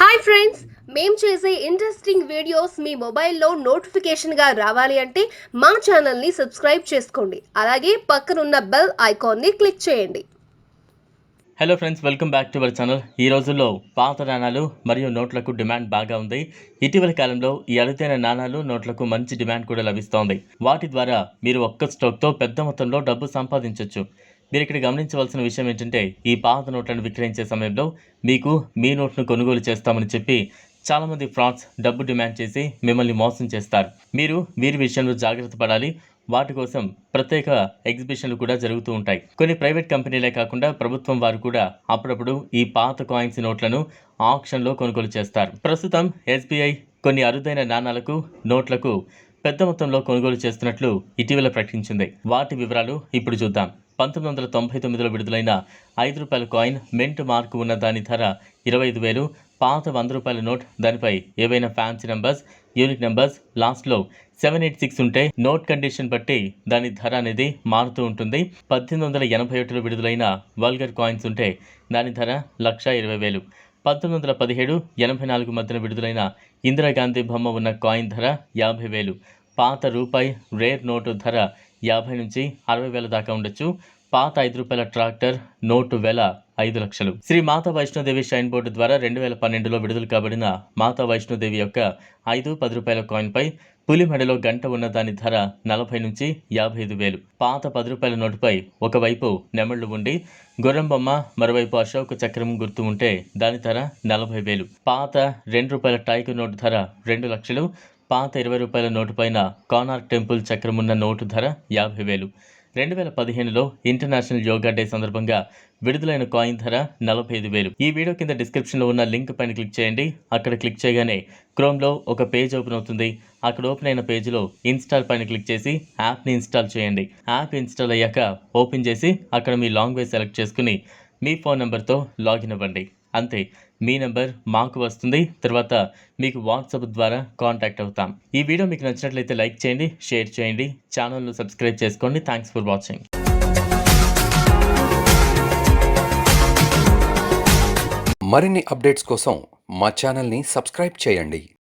Hi friends మేము చేసే interesting videos మీ మొబైల్లో నోటిఫికేషన్గా రావాలి అంటే మా ఛానల్ని సబ్స్క్రైబ్ చేసుకోండి. అలాగే పక్కనున్న బెల్ ఐకాన్ని క్లిక్ చేయండి. Hello friends welcome back to our channel ఈ రోజుల్లో పాత నాణాలు మరియు నోట్లకు డిమాండ్ బాగా ఉంది. ఇటీవల కాలంలో ఈ అరుదైన నాణాలు నోట్లకు మంచి డిమాండ్ కూడా లభిస్తోంది. వాటి ద్వారా మీరు ఒక్క స్టోక్తో పెద్ద మొత్తంలో డబ్బు సంపాదించవచ్చు మీరు ఇక్కడ గమనించవలసిన విషయం ఏంటంటే ఈ పాత నోట్లను విక్రయించే సమయంలో మీకు మీ నోట్ను కొనుగోలు చేస్తామని చెప్పి చాలామంది ఫ్రాడ్స్ డబ్బు డిమాండ్ చేసి మిమ్మల్ని మోసం చేస్తారు. మీరు వీరి విషయంలో జాగ్రత్త పడాలి. వాటి కోసం ప్రత్యేక ఎగ్జిబిషన్లు కూడా జరుగుతూ ఉంటాయి. కొన్ని ప్రైవేట్ కంపెనీలే కాకుండా ప్రభుత్వం వారు కూడా అప్పుడప్పుడు ఈ పాత కాయిన్స్ నోట్లను ఆక్షన్లో కొనుగోలు చేస్తారు. ప్రస్తుతం ఎస్బీఐ కొన్ని అరుదైన నాణాలకు నోట్లకు పెద్ద మొత్తంలో కొనుగోలు చేస్తున్నట్లు ఇటీవల ప్రకటించింది. వాటి వివరాలు ఇప్పుడు చూద్దాం. పంతొమ్మిది వందల తొంభై తొమ్మిదిలో విడుదలైన ఐదు రూపాయల కాయిన్ మెంట్ మార్కు ఉన్న దాని ధర ఇరవై ఐదు వేలు పాత వంద రూపాయల నోట్ దానిపై ఏవైనా ఫ్యాన్సీ నెంబర్స్ యూనిక్ నెంబర్స్ లాస్ట్లో సెవెన్ ఎయిట్ సిక్స్ ఉంటే నోట్ కండిషన్ బట్టి దాని ధర అనేది మారుతూ ఉంటుంది. పద్దెనిమిది వందల ఎనభై ఒకటిలో విడుదలైన వల్గర్ కాయిన్స్ ఉంటే దాని ధర లక్ష ఇరవై వేలు. పంతొమ్మిది వందల పదిహేడు ఎనభై నాలుగు మధ్యన విడుదలైన ఇందిరాగాంధీ బొమ్మ ఉన్న కాయిన్ ధర యాభై వేలు. పాత రూపాయి రేర్ నోటు ధర యాభై నుంచి అరవై వేల దాకా ఉండొచ్చు. పాత ఐదు రూపాయల ట్రాక్టర్ నోటు వెల ఐదు లక్షలు. శ్రీ మాతా వైష్ణోదేవి షైన్ బోర్డు ద్వారా రెండు వేల పన్నెండులో విడుదల కాబడిన మాతా వైష్ణోదేవి యొక్క ఐదు పది రూపాయల కాయిన్పై పులి మెడలో గంట ఉన్న దాని ధర నలభై నుంచి యాభై ఐదు వేలు. పాత పది రూపాయల నోటుపై ఒకవైపు నెమళ్ళు ఉండి గొర్రంబొమ్మ మరోవైపు అశోక చక్రం గుర్తు ఉంటే దాని ధర నలభై వేలు. పాత రెండు రూపాయల టైకు నోటు ధర రెండు లక్షలు. పాత ఇరవై రూపాయల నోటు పైన కానార్క్ టెంపుల్ చక్రం ఉన్న నోటు ధర యాభై వేలు. రెండు వేల పదిహేనులో ఇంటర్నేషనల్ యోగా డే సందర్భంగా విడుదలైన కాయిన్ ధర నలభై ఐదు వేలు. ఈ వీడియో కింద డిస్క్రిప్షన్లో ఉన్న లింక్ పైన క్లిక్ చేయండి. అక్కడ క్లిక్ చేయగానే క్రోమ్లో ఒక పేజ్ ఓపెన్ అవుతుంది. అక్కడ ఓపెన్ అయిన పేజ్లో ఇన్స్టాల్ పైన క్లిక్ చేసి యాప్ని ఇన్స్టాల్ చేయండి. యాప్ ఇన్స్టాల్ అయ్యాక ఓపెన్ చేసి అక్కడ మీ లాంగ్వేజ్ సెలెక్ట్ చేసుకుని మీ ఫోన్ నెంబర్తో లాగిన్ అవ్వండి. అంతే మీ నెంబర్ మాకు వస్తుంది. తర్వాత మీకు వాట్సాప్ ద్వారా కాంటాక్ట్ అవుతాం. ఈ వీడియో మీకు నచ్చినట్లయితే లైక్ చేయండి షేర్ చేయండి ఛానల్ను సబ్స్క్రైబ్ చేసుకోండి. Thanks for watching. మరిన్ని అప్డేట్స్ కోసం మా ఛానల్ని సబ్స్క్రైబ్ చేయండి.